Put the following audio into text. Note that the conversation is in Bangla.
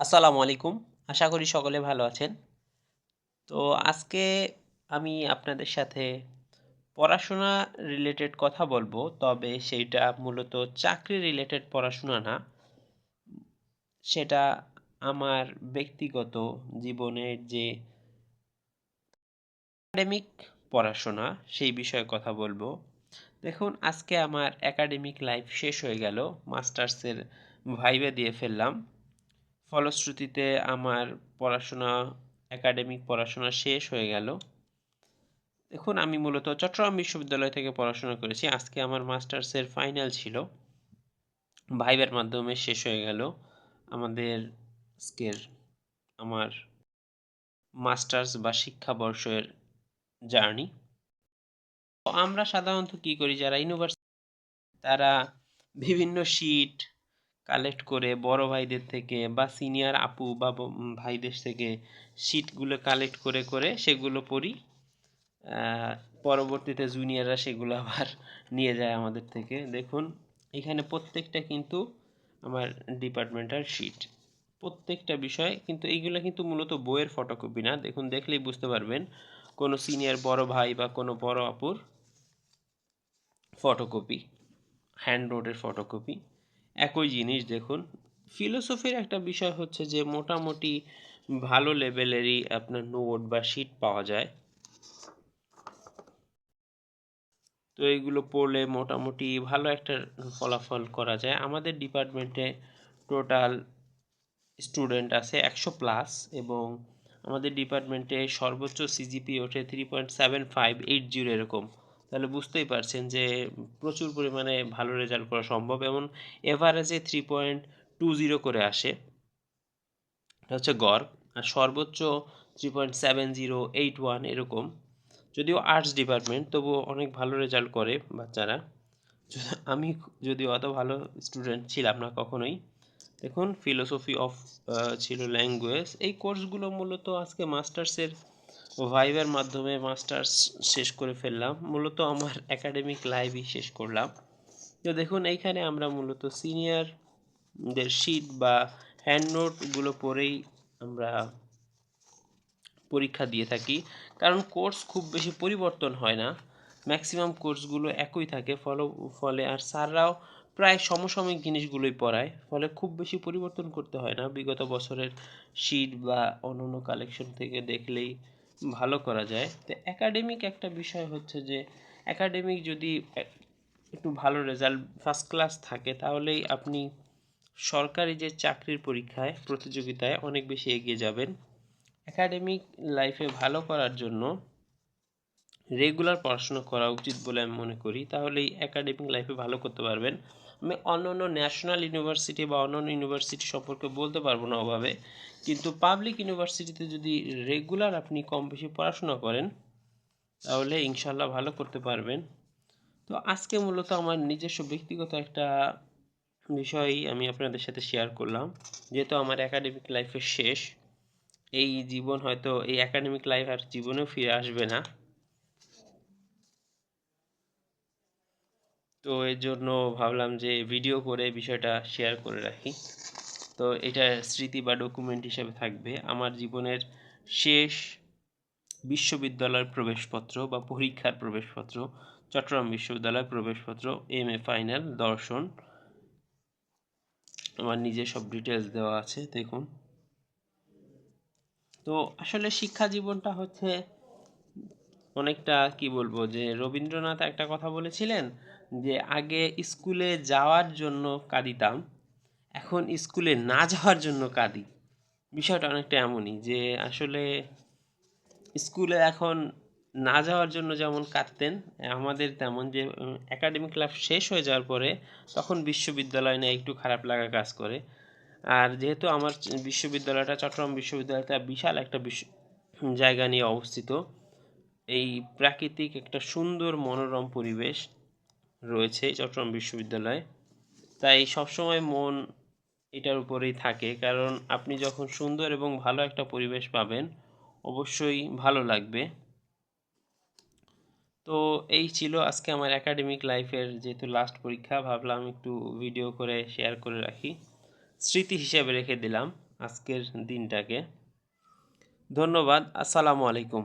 আসসালামু আলাইকুম। আশা করি সকলে ভালো আছেন। তো আজকে আমি আপনাদের সাথে পড়াশোনা রিলেটেড কথা বলব, তবে সেইটা মূলত চাকরি রিলেটেড পড়াশোনা না। সেটা আমার ব্যক্তিগত জীবনের যে একাডেমিক পড়াশোনা, সেই বিষয়ে কথা বলব। দেখুন, আজকে আমার একাডেমিক লাইফ শেষ হয়ে গেল। মাস্টার্সের ভাইবে দিয়ে ফেললাম। ফলশ্রুতিতে আমার পড়াশোনা একাডেমিক পড়াশোনা শেষ হয়ে গেল। দেখুন, আমি মূলত চট্টগ্রাম বিশ্ববিদ্যালয় থেকে পড়াশোনা করেছি। আজকে আমার মাস্টার্সের ফাইনাল ছিল। ভাইবের মাধ্যমে শেষ হয়ে গেল। আমাদের আজকের আমার মাস্টার্স বা শিক্ষাবর্ষের জার্নি আমরা সাধারণত কি করি? যারা ইউনিভার্সিটি তারা বিভিন্ন শিট কালেক্ট করে বড় ভাইদের থেকে বা সিনিয়র আপু বা ভাইদের থেকে শিটগুলো কালেক্ট করে করে সেগুলো পড়ি। পরবর্তীতে জুনিয়ররা সেগুলো আবার নিয়ে যায় আমাদের থেকে। দেখুন, এখানে প্রত্যেকটা কিন্তু আমার ডিপার্টমেন্টাল শিট প্রত্যেকটা বিষয় কিন্তু এইগুলো কিন্তু মূলত বইয়ের ফটোকপি না। দেখুন, দেখলেই বুঝতে পারবেন কোনো সিনিয়র বড় ভাই বা কোনো বড় আপুর ফটোকপি হ্যান্ড রোডের ফটোকপি একই জিনিস দেখুন। ফিলোসফির একটা বিষয় হচ্ছে যে, মোটামুটি ভালো লেভেলেরই আপনার নোট বা শিট পাওয়া যায়। তো এইগুলো পড়লে মোটামুটি ভালো একটা ফলাফল করা যায়। আমাদের ডিপার্টমেন্টে টোটাল স্টুডেন্ট আছে একশো প্লাস এবং আমাদের ডিপার্টমেন্টে সর্বোচ্চ সিজিপি ওঠে three point seven five eight zero এরকম। তাহলে বুঝতেই পারছেন যে প্রচুর পরিমাণে ভালো রেজাল্ট করা সম্ভব এবং এভারেজে থ্রি পয়েন্ট টু জিরো করে আসে। হচ্ছে গড়, আর সর্বোচ্চ three point seven zero eight one এরকম। যদিও আর্টস ডিপার্টমেন্ট তবুও অনেক ভালো রেজাল্ট করে বাচ্চারা। আমি যদিও অত ভালো স্টুডেন্ট ছিলাম না কখনোই। দেখুন ফিলোসফি অফ ছিল ল্যাঙ্গুয়েজ এই কোর্সগুলো মূলত আজকে মাস্টার্সের ভাইভের মাধ্যমে মাস্টার্স শেষ করে ফেললাম। মূলত আমার একাডেমিক লাইভই শেষ করলাম। তো দেখুন, এইখানে আমরা মূলত সিনিয়রদের শিট বা হ্যান্ড নোটগুলো পড়েই আমরা পরীক্ষা দিয়ে থাকি। কারণ কোর্স খুব বেশি পরিবর্তন হয় না। ম্যাক্সিমাম কোর্সগুলো একই থাকে। ফলো, ফলে আর স্যাররাও প্রায় সমসাময়িক জিনিসগুলোই পড়ায়। ফলে খুব বেশি পরিবর্তন করতে হয় না। বিগত বছরের শিট বা অন্যান্য কালেকশন থেকে দেখলেই ভালো করা যায়। তো একাডেমিক একটা বিষয় হচ্ছে যে একাডেমিক যদি একটু ভালো রেজাল্ট ফার্স্ট ক্লাস থাকে, তাহলেই আপনি সরকারি যে চাকরির পরীক্ষায়, প্রতিযোগিতায় অনেক বেশি এগিয়ে যাবেন। একাডেমিক লাইফে ভালো করার জন্য রেগুলার পড়াশোনা করা উচিত বলে আমি মনে করি। তাহলেই একাডেমিক লাইফে ভালো করতে পারবেন। আমি অন্য অন্য ন্যাশনাল ইউনিভার্সিটি বা অন্য অন্য ইউনিভার্সিটি সম্পর্কে বলতে পারব না ওভাবে। কিন্তু পাবলিক ইউনিভার্সিটিতে যদি রেগুলার আপনি কম বেশি পড়াশোনা করেন, তাহলে ইনশাল্লাহ ভালো করতে পারবেন। তো আজকে মূলত আমার নিজস্ব ব্যক্তিগত একটা বিষয় আমি আপনাদের সাথে শেয়ার করলাম। যেহেতু আমার একাডেমিক লাইফের শেষ, এই জীবন হয়তো, এই একাডেমিক লাইফ আর জীবনেও ফিরে আসবে না। তো এর জন্য ভাবলাম যে ভিডিও করে বিষয়টা শেয়ার করে রাখি। তো এটা স্মৃতি বা ডকুমেন্ট হিসেবে থাকবে। আমার জীবনের শেষ বিশ্ববিদ্যালয়ের প্রবেশপত্র বা পরীক্ষার প্রবেশপত্র, চট্টগ্রাম বিশ্ববিদ্যালয়ের প্রবেশপত্র এম এ ফাইনাল দর্শন। আমার নিজের সব ডিটেলস দেওয়া আছে, দেখুন। তো আসলে শিক্ষা জীবনটা হচ্ছে অনেকটা, কি বলব, যে রবীন্দ্রনাথ একটা কথা বলেছিলেন যে, আগে স্কুলে যাওয়ার জন্য কাঁদিতাম, এখন স্কুলে না যাওয়ার জন্য কাঁদি। বিষয়টা অনেকটা এমনই যে, আসলে স্কুলে এখন না যাওয়ার জন্য যেমন কাঁদতেন, আমাদের তেমন যে একাডেমিক ক্লাস শেষ হয়ে যাওয়ার পরে তখন বিশ্ববিদ্যালয় নিয়ে একটু খারাপ লাগা কাজ করে। আর যেহেতু আমার বিশ্ববিদ্যালয়টা, চট্টগ্রাম বিশ্ববিদ্যালয়টা বিশাল একটা জায়গা নিয়ে অবস্থিত এই প্রাকৃতিক একটা সুন্দর মনোরম পরিবেশ রয়েছে চট্টগ্রাম বিশ্ববিদ্যালয়ে। তাই সবসময় মন এটার উপরেই থাকে, কারণ আপনি যখন সুন্দর এবং ভালো একটা পরিবেশ পাবেন, অবশ্যই ভালো লাগবে। তো এই ছিল আজকে আমার একাডেমিক লাইফের যেহেতু লাস্ট পরীক্ষা, ভাবলাম একটু ভিডিও করে শেয়ার করে রাখি। স্মৃতি হিসেবে রেখে দিলাম আজকের দিনটাকে। ধন্যবাদ, আসসালামু আলাইকুম।